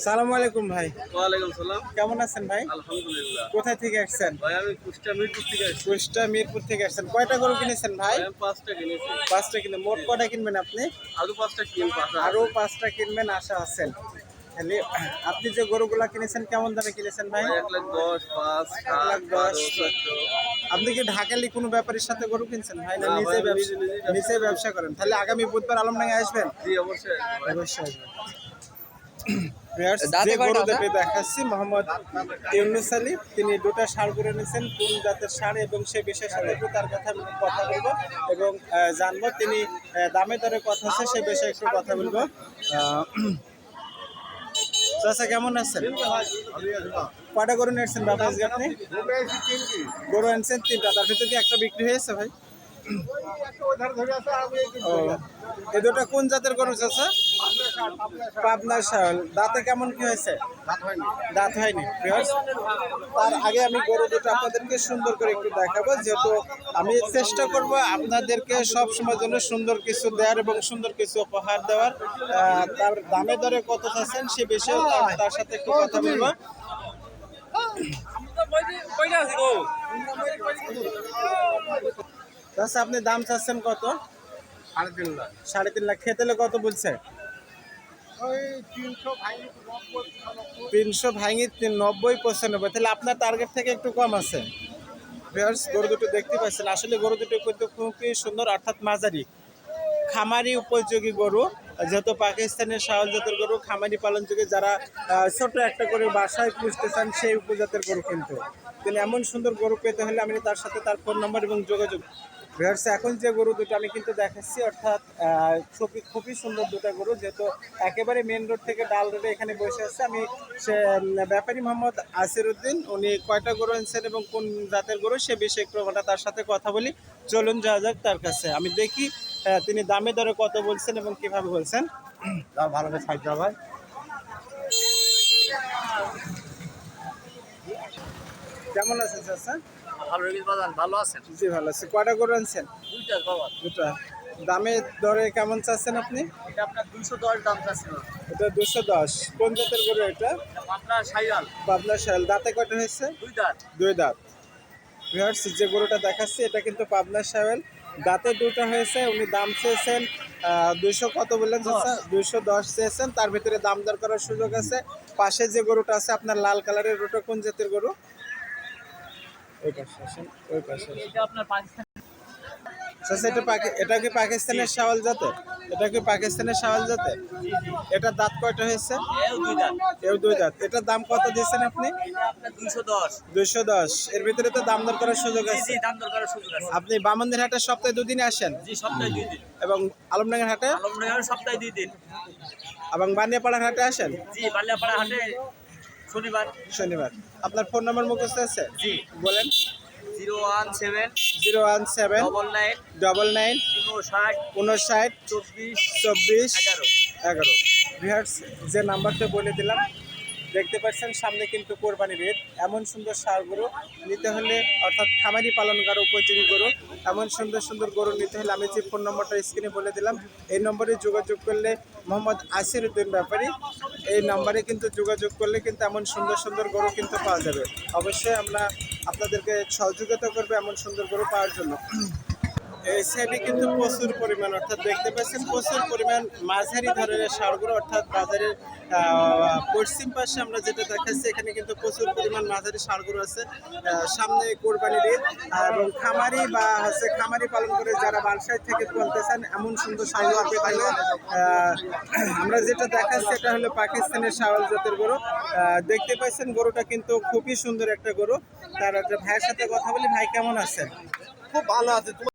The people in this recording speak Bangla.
সালাম আলাইকুম ভাই। ওয়ালাইকুম সালাম। কেমন আছেন ভাই? আলহামদুলিল্লাহ। কোথায় থেকে আসছেন? ভাই আমি কুষ্টা মিরপুর থেকে আসছি। কুষ্টা মিরপুর থেকে আসছেন। কয়টা গরু কিনেছেন ভাই? আমি পাঁচটা কিনেছি। পাঁচটা কিনে মোট কয়টা কিনবেন আপনি? আরও পাঁচটা কিন পাঁচটা আরও পাঁচটা কিনবেন আশা আছেন তাহলে আপনি যে গরুগুলা কিনেছেন কেমন দামে কিনেছেন ভাই? ভাই, এক লাখ দশ পাঁচ এক লাখ দশ। আপনি কি ঢাকালি কোনো ব্যাপারীর সাথে গরু কিনছেন ভাই না নিজে ব্যবসা নিজে- ব্যবসা করেন? তাহলে আগামী বুধবার আলমডাঙ্গে আসবেন? জি অবশ্যই অবশ্যই আসবেন। যে দেখাচ্ছি মোহাম্মদ ইউনুস আলী। তিনি দুটো ষাঁড় করে নিয়েছেন কোন জাতের ষাঁড় এবং সে বিশেষ একটু তার কথা কথা বলব এবং জানব তিনি দামে দরে কথা আছে সে বিষয়ে একটু কথা বলব। চাচা কেমন আছেন? কটা গরু নিয়েছেন বাবা আপনি? গরু আনছেন তিনটা তার ভিতরে কি একটা বিক্রি হয়েছে ভাই? ও এই দুটো কোন জাতের গরু চাচা? পাবনার শাল। দাঁতে কেমন কি হয়েছে? দাঁত হয়নি। তার আগে আমি গরু দুটো আপনাদেরকে সুন্দর করে একটু দেখাবো যেহেতু আমি চেষ্টা করব আপনাদেরকে সব সময় জন্য সুন্দর কিছু দেওয়ার এবং সুন্দর কিছু উপহার দেওয়ার। তার দামে দরে কত চাচ্ছেন সে বিষয়ে তার- তার সাথে একটু কথা বলব। আচ্ছা আপনি দাম চাচ্ছেন কত? সাড়ে তিন লাখ। সাড়ে তিন লাখ। খেতেলে কত বলছে? ওই তিনশো ভাঙি নব্বই পঁচানব্বই। তাহলে আপনার টার্গেট থেকে একটু কম আছে। ভিউয়ার্স গরু দুটো দেখতে পাচ্ছেন। আসলে গরু দুটো কিন্তু খুবই সুন্দর অর্থাৎ মাঝারি। খামারি উপযোগী গরু। যেহেতু পাকিস্তানের শাহল জাতের গরু খামারি পালন যোগে যারা ছোট একটা করে বাসায় পুষতে চান সেই উপজাতের গরু কিন্তু। তিনি এমন সুন্দর গরু পেতে হলে আমি তার সাথে তার ফোন নম্বর এবং যোগাযোগ ভিউয়ার্স এখন যে গরু দুটো আমি কিন্তু দেখাচ্ছি অর্থাৎ খুবই খুবই সুন্দর দুটো গরু যেহেতু একেবারে মেন রোড থেকে ডাল রোডে এখানে বসে আছে। আমি সে ব্যাপারী মোহাম্মদ আসির উদ্দিন উনি কয়টা গরু আনছেন এবং কোন জাতের গরু সে বিষয়ে একটু আমরা তার সাথে কথা বলি। চলুন যাওয়া যাক তার কাছে। আমি দেখি তিনি দামে দরে কত বলছেন এবং কীভাবে বলছেন। ভালো সাইড ভাই। কেমন আছেন চাচা ভালো বাজান ভালো আছেন? জি ভালো আছে। কয়টা গরু আনছেন? দুইটা বাবা। দুটা। দামে দরে কেমন চাচ্ছেন আপনি? এটা আপনার দুশো দশ দাম চাচ্ছিল। এটা দুশো দশ। কোন জাতের গরু এটা? আপনার সাইয়াল পাবনা শাল দাঁতে কয়টা হয়েছে? দুই দাঁত। দুই দাঁত। ভিউয়ার্স যে গরুটা দেখাচ্ছি এটা কিন্তু পাবনা শাওয়েল দাঁতে দুটো হয়েছে উনি দাম চেয়েছেন দুইশো কত বললেন? দুইশো দশ চেয়েছেন। তার ভিতরে দাম দর করার সুযোগ আছে। পাশে যে গরুটা আছে আপনার লাল কালারের ওটা কোন জাতের গরু? ওই পাশে আসেন ওই পাশে এটা আচ্ছা এটা এটা কি পাকিস্তানের শাওয়াল এটা কি পাকিস্তানের শাওয়াল জাতে? এটা দাঁত কয়টা হয়েছে? এও দুই দাঁত। এটার দাম কত দিয়েছেন আপনি? দুইশো দশ। এর ভিতরে তো দাম দর করার সুযোগ আছে। আপনি বামনদের হাটে সপ্তাহে দুদিনে আসেন? এবং আলমডাঙ্গার হাটে? সপ্তাহে দুই দিন। এবং বানিয়াপাড়ার হাটে আসেন? জি বালিয়াপাড়া হাটে শনিবার। শনিবার। আপনার ফোন নাম্বার মুখস্থ আছে? জি। বলেন। Zero one seven zero one seven double nine double nine উনষাট উনষাট চব্বিশ চব্বিশ এগারো। এগারো। ভিহার্স যে নাম্বারটা বলে দিলাম দেখতে পাচ্ছেন সামনে কিন্তু কোরবানির ঈদ। এমন সুন্দর সার গরু নিতে হলে অর্থাৎ খামারি পালন করা উপযোগী গরু এমন সুন্দর সুন্দর গরু নিতে হলে আমি যে ফোন নম্বরটা স্ক্রিনে বলে দিলাম এই নম্বরে যোগাযোগ করলে মোহাম্মদ আসির উদ্দিন ব্যাপারী এই নাম্বারে কিন্তু যোগাযোগ করলে কিন্তু এমন সুন্দর সুন্দর গরু কিন্তু পাওয়া যাবে। অবশ্যই আমরা আপনাদেরকে সহযোগিতা করবে এমন সুন্দর গরু পাওয়ার জন্য। এই সাইডে কিন্তু প্রচুর পরিমাণ, অর্থাৎ দেখতে পাচ্ছেন প্রচুর পরিমাণ মাঝারি ধরনের সারগুলো, অর্থাৎ বাজারের পশ্চিম পাশে আমরা যেটা দেখাচ্ছি, এখানে কিন্তু প্রচুর পরিমাণ মাঝারি সারগুলো আছে সামনে কোরবানির ঈদ এবং খামারি বা হচ্ছে খামারি পালন করে যারা বালসাই থেকে তুলতে চান, এমন সুন্দর সারগুলো পেলে আমরা যেটা দেখাচ্ছি এটা হলো পাকিস্তানের শাওয়াল জাতের গরু দেখতে পাচ্ছেন গরুটা কিন্তু খুবই সুন্দর একটা গরু, তার একটা ভাইয়ের সাথে কথা বলি, ভাই কেমন আছেন? খুব ভালো আছে